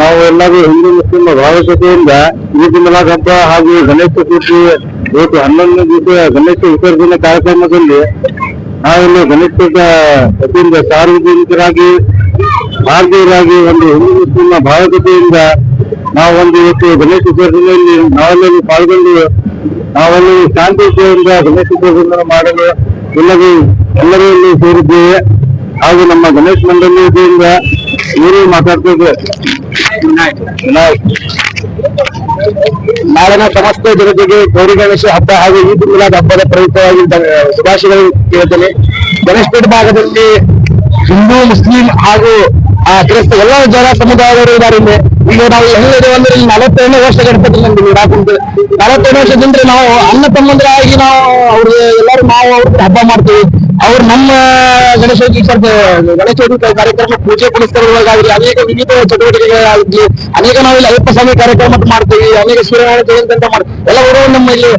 ನಾವು ಎಲ್ಲರೂ ಹಿಂದೂ ಮುಸ್ಲಿಂ ಭಾವಕತೆಯಿಂದ ಈ ಮಿಲಾದ್ ಹಬ್ಬ ಹಾಗೂ ಗಣೇಶ ಚತುರ್ಥಿ, ಇವತ್ತು ಹನ್ನೊಂದನೇ ದಿವಸ ಗಣೇಶ ವಿಸರ್ಜನೆ ಕಾರ್ಯಕ್ರಮದಲ್ಲಿ ನಾವಿಲ್ಲಿ ಗಣೇಶದ ವತಿಯಿಂದ ಸಾರ್ವಜನಿಕರಾಗಿ, ಭಾರತೀಯರಾಗಿ ಒಂದು ಹಿಂದೂ ಮುಸ್ಲಿಂ ಭಾವಕತೆಯಿಂದ ನಾವು ಒಂದು ಇವತ್ತು ಗಣೇಶ ವಿಸರ್ಜನೆಯಲ್ಲಿ ನಾವೆಲ್ಲರೂ ಪಾಲ್ಗೊಂಡು ನಾವೆಲ್ಲರೂ ಶಾಂತಿಯಿಂದ ಗಣೇಶ ವಿಸರ್ಜನೆ ಮಾಡಲು ಎಲ್ಲರೂ ಎಲ್ಲರೂ ಇಲ್ಲಿ ಸೇರಿದ್ದೇವೆ. ಹಾಗೂ ನಮ್ಮ ಗಣೇಶ ವತಿಯಿಂದ ಇವರು ಮಾತಾಡ್ತಿದ್ರು. ನಾಳಿನ ಸಮಸ್ತ ಜನತೆಗೆ ಗೌರಿ ಗಣೇಶ ಹಬ್ಬ ಹಾಗೂ ಈದ್ ಮಿಲಾದ್ ಹಬ್ಬದ ಪ್ರಯುಕ್ತವಾಗಿ ಶುಭಾಶಯಗಳು ಕೇಳ್ತೇನೆ. ಪೇಟ್ ಭಾಗದಲ್ಲಿ ಹಿಂದೂ, ಮುಸ್ಲಿಂ ಹಾಗೂ, ಆ, ಕ್ರಿಸ್ತ ಎಲ್ಲ ಜನ ಸಮುದಾಯದವರು ಇದ್ದಾರೆ ಈಗ ನಾವು ಹೆಂಗಿದ್ದೇವೆ ಅಂದ್ರೆ ಇಲ್ಲಿ ನಲವತ್ತೇಳನೇ ವರ್ಷ ಗಣಪತಿ ನಮ್ಗೆ ಹಾಕೊಂಡು ನಲವತ್ತೇಳು ವರ್ಷದಿಂದ ನಾವು ಅಣ್ಣ ತಮ್ಮಂದ್ರಾಗಿ ನಾವು ಅವ್ರಿಗೆ ಎಲ್ಲರೂ ನಾವು ಅವ್ರಿಗೆ ಹಬ್ಬ ಮಾಡ್ತೀವಿ. ಅವ್ರು ನಮ್ಮ ಗಣೇಶ ಚತುರ್ಥಿ ಗಣೇಶ ಚತುರ್ಥಿ ಕಾರ್ಯಕ್ರಮ ಪೂಜೆ ಪುನಸ್ಕಾರಗಳಾಗಲಿ ಅನೇಕ ವಿವಿಧ ಚಟುವಟಿಕೆಗಳಾಗಲಿ ಅನೇಕ ನಾವು ಇಲ್ಲಿ ಅಯ್ಯಪ್ಪ ಸ್ವಾಮಿ ಕಾರ್ಯಕ್ರಮ ಮಾಡ್ತೀವಿ, ಅನೇಕ ಸೂರ್ಯನಾರಾಯಣ ಜಯಂತಿ ಅಂತ ಮಾಡ್ತೀವಿ. ಎಲ್ಲರೂ ನಮ್ಮ ಇಲ್ಲಿ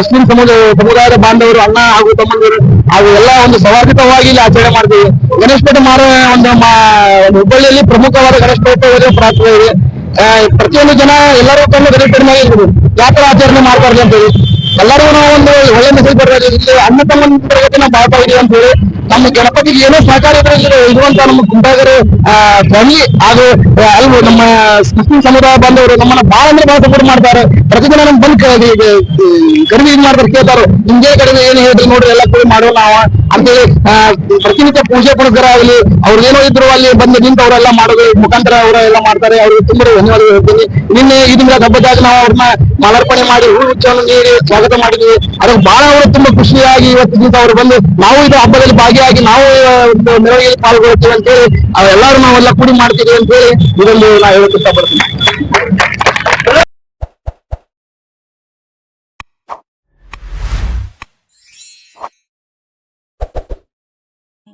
ಮುಸ್ಲಿಂ ಸಮುದಾಯ ಸಮುದಾಯದ ಬಾಂಧವರು, ಅಣ್ಣ ಹಾಗೂ ತಮ್ಮಂದಿರು ಹಾಗೂ ಎಲ್ಲ ಒಂದು ಸೌಹಾರ್ದಿಕವಾಗಿ ಇಲ್ಲಿ ಆಚರಣೆ ಮಾಡ್ತೀವಿ. ಗಣೇಶಪೇಟೆ ಮಾರ, ಒಂದು ಹುಬ್ಬಳ್ಳಿಯಲ್ಲಿ ಪ್ರಮುಖವಾದ ಗಣೇಶಪೇಟೆ ಪ್ರಾರ್ಥನೆ ಇದೆ. ಪ್ರತಿಯೊಂದು ಜನ ಎಲ್ಲರೂ ತಮ್ಮ ಗಣೇಶಪೇಟೆ ಮೇಲೆ ಇರ್ಬೋದು ಯಾತ್ರಾ ಆಚರಣೆ ಅಂತ ಹೇಳಿ ಎಲ್ಲರೂ ನಾವು ಒಂದು ಒಳ್ಳೆ ಮೆಸೇಜ್ ಬರ್ತದೆ ಇಲ್ಲಿ ಅಣ್ಣ ತಮ್ಮನ ತರಗತಿ ನಾವು ಬಾಳ್ತಾ ಇದೀವಿ ಅಂತ ಹೇಳಿ ನಮ್ಮ ಗಣಪತಿಗೆ ಏನೋ ಸಹಕಾರ ಇದ್ರೆ ಇರುವಂತ ನಮ್ಮ ಕುಂಬಾಗರು ಫ್ಯಾಮಿಲಿ ಹಾಗೂ ಆ, ಅಲ್ವ ನಮ್ಮ ಮುಸ್ಲಿಂ ಸಮುದಾಯ ಬಾಂಧವರು ನಮ್ಮನ್ನ ಬಹಳ ಅಂದ್ರೆ ಬಹಳ ಸಪೋರ್ಟ್ ಮಾಡ್ತಾರೆ ಪ್ರತಿದಿನ ನಮ್ ಬಂದ್ ಕಡಿಮೆ ಇದು ಮಾಡ್ತಾರೆ ಕೇಳ್ತಾರೆ ನಿಮ್ಗೆ ಕಡಿಮೆ ಏನು ಹೇಳ್ರಿ ನೋಡ್ರಿ ಎಲ್ಲ ಕೂಡಿ ಮಾಡುವ ನಾವು ಅಂತೇಳಿ ಆ, ಪ್ರತಿನಿತ್ಯ ಪೂಜೆ ಪುನಸ್ಕಾರ ಆಗಲಿ ಅವ್ರಿಗೇನೋ ಇದ್ರು ಅಲ್ಲಿ ಬಂದು ನಿಂತು ಅವರೆಲ್ಲ ಮಾಡೋದು ಮುಖಾಂತರ ಅವರ ಎಲ್ಲ ಮಾಡ್ತಾರೆ ಅವ್ರಿಗೆ ತುಂಬಾ ಧನ್ಯವಾದ ಹೇಳ್ತೀನಿ. ನಿನ್ನೆ ಇದನ್ನ ಹಬ್ಬದಾಗ ನಾವು ಅವ್ರನ್ನ ಮಾಲಾರ್ಪಣೆ ಮಾಡಿ ಹೂ ನೀಡಿ ಸ್ವಾಗತ ಮಾಡಿದ್ವಿ. ಅದಕ್ಕೆ ಬಹಳ ಅವರು ತುಂಬಾ ಖುಷಿಯಾಗಿ ಇವತ್ತು ದಿವಸ ಅವರು ಬಂದು ನಾವು ಇದು ಹಬ್ಬದಲ್ಲಿ ಭಾಗಿಯಾಗಿ ನಾವು ಮೆರವಣಿಗೆಯಲ್ಲಿ ಪಾಲ್ಗೊಳ್ತೀವಿ ಅಂತ ಹೇಳಿ ಎಲ್ಲರೂ ನಾವೆಲ್ಲ ಕೂಡಿ ಮಾಡ್ತೀವಿ ಅಂತ ಹೇಳಿ ಇದೊಂದು ನಾ ಹೇಳಕ್ ಇಷ್ಟಪಡ್ತೀನಿ.